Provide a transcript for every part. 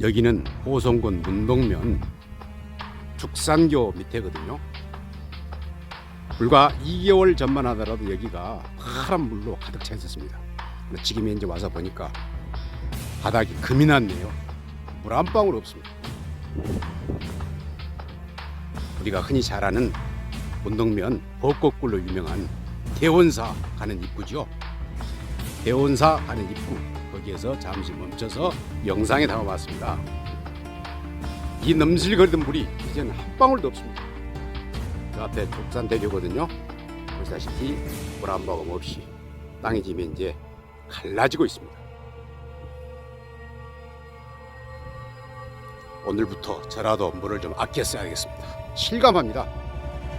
여기는 호성군 문동면 죽산교 밑에거든요. 불과 2개월 전만 하더라도 여기가 파란 물로 가득 차 있었습니다. 지금 이제 와서 보니까 바닥이 금이 났네요. 물 한 방울 없습니다. 우리가 흔히 잘 아는 문동면 벚꽃굴로 유명한 대원사 가는 입구죠. 대원사 가는 입구 거기에서 잠시 멈춰서 영상에 담아봤습니다. 이 넘실거리던 물이 이제는 한 방울도 없습니다. 저 앞에 족산대교거든요. 보시다시피 물한 모금 없이 땅이 지면 이제 갈라지고 있습니다. 오늘부터 저라도 물을 좀 아껴 써야겠습니다. 실감합니다.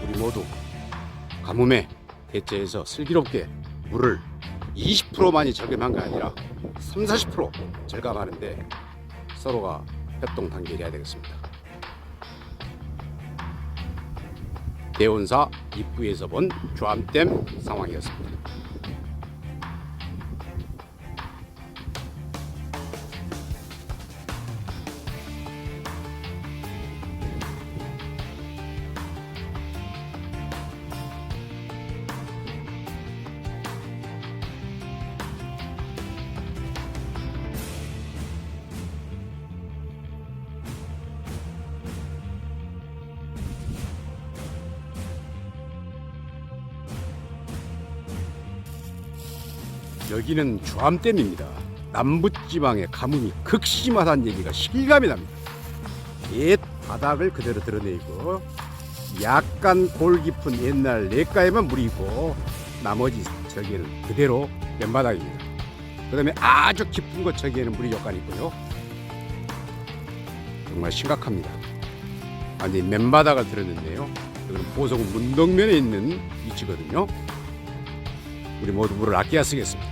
우리 모두 가뭄에 대체해서 슬기롭게 물을 20%만이 절감한 게 아니라 3, 40% 절감하는데 서로가 협동 단결해야 되겠습니다. 대원사 입구에서 본 조암댐 상황이었습니다. 여기는 조암댐입니다. 남부지방의 가뭄이 극심하다는 얘기가 실감이 납니다. 옛 바닥을 그대로 드러내고 약간 골 깊은 옛날 냇가에만 물이 있고 나머지 저기에는 그대로 맨바닥입니다. 그 다음에 아주 깊은 곳 저기에는 물이 약간 있고요. 정말 심각합니다. 아니 맨바닥을 드러냈네요. 여기는 보성 문동면에 있는 위치거든요. 우리 모두 물을 아껴야 쓰겠습니다.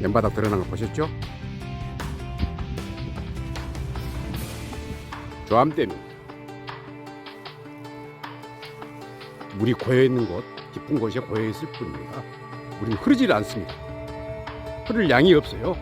맨바닥 드러난 거 보셨죠? 조암댐입니다. 물이 고여 있는 곳, 깊은 곳에 고여 있을 뿐입니다. 물이 흐르질 않습니다. 흐를 양이 없어요.